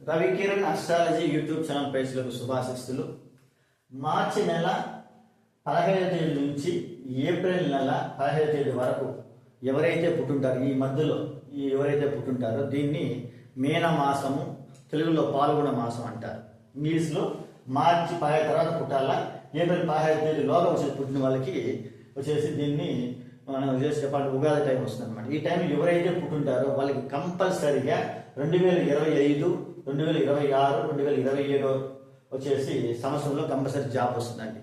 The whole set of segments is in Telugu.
రవికిరణ్ అస్ట్రాలజీ యూట్యూబ్ ఛానల్ పేజ్లకు శుభాశిస్తులు. మార్చి నెల పదహైదు తేదీ నుంచి ఏప్రిల్ నెల పదహైదు తేదీ వరకు ఎవరైతే పుట్టుంటారో ఈ మధ్యలో ఎవరైతే పుట్టుంటారో దీన్ని మీన మాసము తెలుగులో పాల్గొన మాసం అంటారు. ఇంగ్లీష్లో మార్చి పదహైదు తర్వాత పుట్టాలా ఏప్రిల్ పదహైదు తేదీ లోగా వచ్చేసి పుట్టిన వాళ్ళకి వచ్చేసి దీన్ని మనం చేసి చెప్పాలంటే ఉగాది టైం వస్తుంది అనమాట ఈ టైం ఎవరైతే పుట్టుంటారో వాళ్ళకి కంపల్సరిగా రెండు వేల ఇరవై ఐదు రెండు వేల ఇరవై ఆరు రెండు వేల ఇరవై ఏడు వచ్చేసి సంవత్సరంలో కంపల్సరీ జాబ్ వస్తుందండి.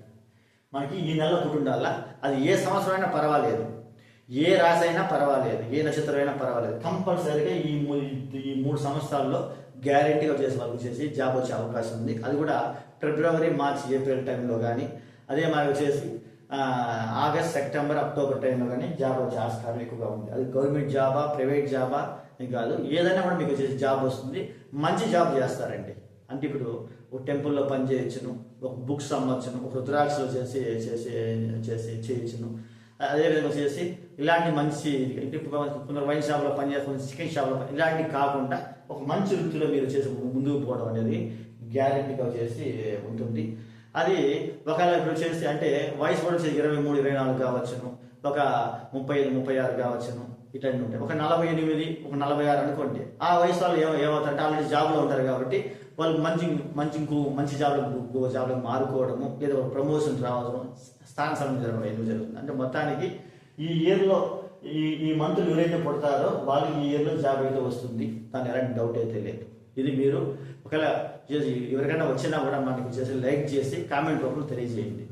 మనకి ఈ నెలలో పుట్టుండాలా? అది ఏ సంవత్సరం అయినా పర్వాలేదు. ఏ రాశి అయినా పర్వాలేదు. ఏ నక్షత్రం అయినా పర్వాలేదు. కంపల్సరీగా ఈ మూ- ఈ మూడు సంవత్సరాల్లో గ్యారెంటీగా వచ్చేసి వాళ్ళకి వచ్చేసి జాబ్ వచ్చే అవకాశం ఉంది. అది కూడా ఫిబ్రవరి మార్చ్ ఏప్రిల్ టైంలో కానీ అదే మాకు వచ్చేసి ఆగస్ట్ సెప్టెంబర్ అక్టోబర్ టైంలో కానీ జాబ్ వచ్చే ఆస్కారం ఎక్కువగా ఉంది. అది గవర్నమెంట్ జాబా ప్రైవేట్ జాబా అని కాదు. ఏదైనా కూడా మీకు వచ్చేసి జాబ్ వస్తుంది. మంచి జాబ్ చేస్తారండి. అంటే ఇప్పుడు ఒక టెంపుల్లో పని చేయొచ్చును ఒక బుక్స్ అమ్మొచ్చును ఒక రుద్రాక్షలు చేసి చేసి చేసి చేయొచ్చును అదేవిధంగా వచ్చేసి ఇలాంటి మంచి కొందరు వైన్ షాప్లో పని చికెన్ షాప్లో ఇలాంటివి కాకుండా ఒక మంచి వృత్తిలో మీరు చేసి ముందుకు పోవడం అనేది గ్యారెంటీగా వచ్చేసి ఉంటుంది. అది ఒకవేళ ఇప్పుడు వచ్చేసి అంటే వయసు కూడా వచ్చేసి ఇరవై మూడు ఇరవై నాలుగు కావచ్చును. ఒక ముప్పై ఐదు ముప్పై ఆరు కావచ్చును. ఇట్లాంటి ఉంటాయి. ఒక నలభై ఎనిమిది ఒక నలభై ఆరు అనుకోండి. ఆ వయసు వాళ్ళు ఏమో ఏమవుతారంటే ఆల్రెడీ జాబ్లో ఉంటారు కాబట్టి వాళ్ళు మంచి మంచి ఇంకో మంచి జాబ్లో జాబ్లో మారుకోవడము లేదా ఒక ప్రమోషన్ రావడం స్థాన సమయం జరగడం ఎందుకు జరుగుతుంది. అంటే మొత్తానికి ఈ ఇయర్లో ఈ ఈ మంత్లు ఎవరైతే పుడతారో వాళ్ళకి ఈ ఇయర్లో జాబ్ అయితే వస్తుంది. దాని ఎలాంటి డౌట్ అయితే లేదు. ఇది మీరు ఒకవేళ ఎవరికైనా వచ్చినా కూడా మనకి చేసి లైక్ చేసి కామెంట్ రూపంలో తెలియజేయండి.